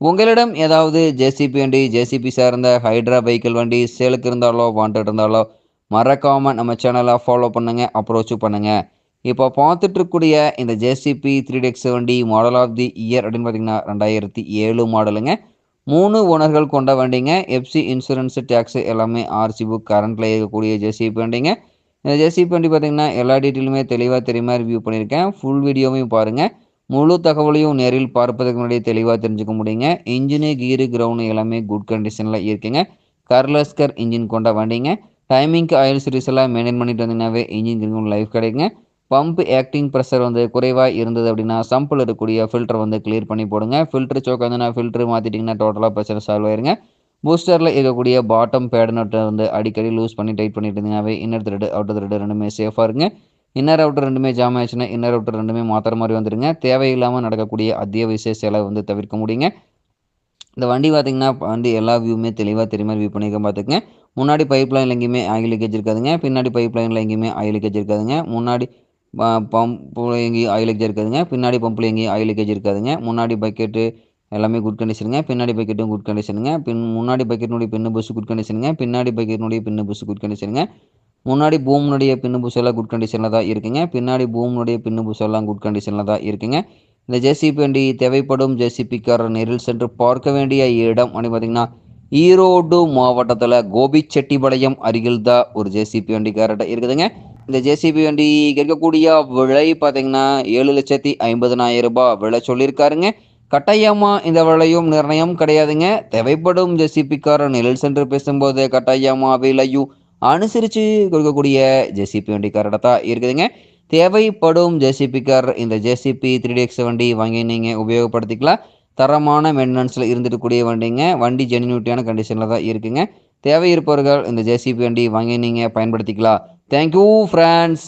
உங்களிடம் ஏதாவது ஜேசிபி வண்டி ஜேசிபி சார்ந்த ஹைட்ரா வெஹிக்கிள் வண்டி சேலுக்கு இருந்தாலோ வாண்டட் இருந்தாலோ மறக்காமல் நம்ம சேனலை ஃபாலோ பண்ணுங்கள் அப்ரோச்சும் பண்ணுங்கள் இப்போ பார்த்துட்ருக்கூடிய இந்த ஜேசிபி த்ரீ டெக்ஸ் வண்டி மாடல் ஆஃப் தி இயர் அப்படின்னு பார்த்தீங்கன்னா ரெண்டாயிரத்தி ஏழு மாடலுங்க மூணு ஓனர்கள் கொண்ட வண்டிங்க. எஃப்சி இன்சூரன்ஸ் டேக்ஸ் எல்லாமே ஆர்சி புக் கரண்ட்டில் இருக்கக்கூடிய ஜேசிபி வண்டிங்க. இந்த ஜேசிபி வண்டி பார்த்தீங்கன்னா எல்லா டீட்டெயிலுமே தெளிவாக தெரியுமா ரிவ்யூ பண்ணியிருக்கேன். ஃபுல் வீடியோவையும் பாருங்கள் முழு தகவலையும் நேரில் பார்ப்பதற்கு முன்னாடி தெளிவாக தெரிஞ்சுக்க முடியுங்க. இன்ஜினு கீரு கிரவுண்டு எல்லாமே குட் கண்டிஷனில் இருக்குங்க. கர்லஸ்கர் இன்ஜின் கொண்ட வண்டிங்க. டைமிங்க்கு ஆயில் சீரிஸ் எல்லாம் மெயின்டைன் பண்ணிட்டு வந்தீங்கன்னாவே இன்ஜின் கிரவுண்ட் லைஃப் கிடைக்குங்க. பம்ப் ஆக்டிங் ப்ரெஷர் வந்து குறைவாக இருந்தது அப்படின்னா சம்பிள் இருக்கக்கூடிய ஃபில்டர் வந்து கிளியர் பண்ணி போடுங்க. ஃபில்டர் சோக் வந்து நான் ஃபில்டர் மாற்றிட்டிங்கன்னா டோட்டலாக பிரச்சனை சால்வ் ஆயிருங்க. பூஸ்டரில் இருக்கக்கூடிய பாட்டம் பேட் நட்டை வந்து அடிக்கடி லூஸ் பண்ணி டைட் பண்ணிட்டு இருந்தீங்கன்னாவே இன்னர் த்ரெட் அவுட்டர் த்ரெட் ரெண்டுமே சேஃபாக இருங்க இன்னர் அவுட்டர் ரெண்டுமே ஜாம் ஆயிடுச்சுன்னா இன்னர் அவுட்டர் ரெண்டுமே மாத்திர மாதிரி வந்துடுங்க தேவையில்லாமல் நடக்கக்கூடிய அத்தியாவசிய செலவு வந்து தவிர்க்க முடியுங்க. இந்த வண்டி பார்த்தீங்கன்னா வண்டி எல்லா வியூமே தெளிவாக தெரியுமா வியூ பண்ணியிருக்க பார்த்துக்குங்க முன்னாடி பைப் லைனில் எங்கேயுமே ஆயில் லீக்கேஜ் இருக்காதுங்க. பின்னாடி பைப் லைனில் எங்கேயுமே ஆயில் லீக்கேஜ் இருக்காதுங்க. முன்னாடி பம்பில் எங்கேயும் ஆயில் லீக்கேஜ் இருக்காதுங்க. பின்னாடி பம்பில் எங்கேயும் ஆயில் லீக்கேஜ் இருக்காதுங்க. முன்னாடி பக்கெட்டு எல்லாமே குட் கண்டிஷனுங்க பின்னாடி பக்கெட்டும் குட் கண்டிஷனுங்க பின் முன்னாடி பக்கெட்டினுடைய பின்னு பஸ்ஸு குட் கண்டிஷனுங்க பின்னாடி பக்கெட்டினுடைய பின்னு பஸ்ஸு குட் கண்டிஷனுங்க முன்னாடி பூமினுடைய பின்னு புஷ் குட் கண்டிஷனில் தான் இருக்குங்க. பின்னாடி பூமினுடைய பின்னு புஷ் குட் கண்டிஷனில் தான் இருக்குங்க. இந்த ஜேசிபி வண்டி தேவைப்படும் ஜேசிபிக்காரர் நேரில் சென்று பார்க்க வேண்டிய இடம் அப்படின்னு பார்த்தீங்கன்னா ஈரோடு மாவட்டத்தில் கோபிச்செட்டிபாளையம் அருகில் தான் ஒரு ஜேசிபி வண்டிக்காரர்கிட்ட இருக்குதுங்க. இந்த ஜேசிபி வண்டி இருக்கக்கூடிய விலை பார்த்தீங்கன்னா ஏழு லட்சத்தி ஐம்பதனாயிரம் ரூபாய் விலை சொல்லியிருக்காருங்க. கட்டாயமாக இந்த விலையும் நிர்ணயம் கிடையாதுங்க. தேவைப்படும் ஜேசிபிக்காரர் நிழல் சென்று பேசும்போது கட்டாயமாக விலையும் அனுசரித்து கொடுக்கக்கூடிய ஜேசிபி வண்டிக்காரர்கிட்ட தான் இருக்குதுங்க. தேவைப்படும் ஜேசிபிக்கார் இந்த ஜேசிபி த்ரீ டிஎக்ஸ் வண்டி வாங்கி நீங்கள் உபயோகப்படுத்திக்கலாம். தரமான மெயின்டெனன்ஸில் இருந்துட்டுக்கூடிய வண்டிங்க. வண்டி ஜென்யூட்டியான கண்டிஷனில் தான் இருக்குங்க. தேவை இருப்பவர்கள் இந்த ஜேசிபி வண்டி வாங்கி நீங்கள் பயன்படுத்திக்கலாம். Thank you France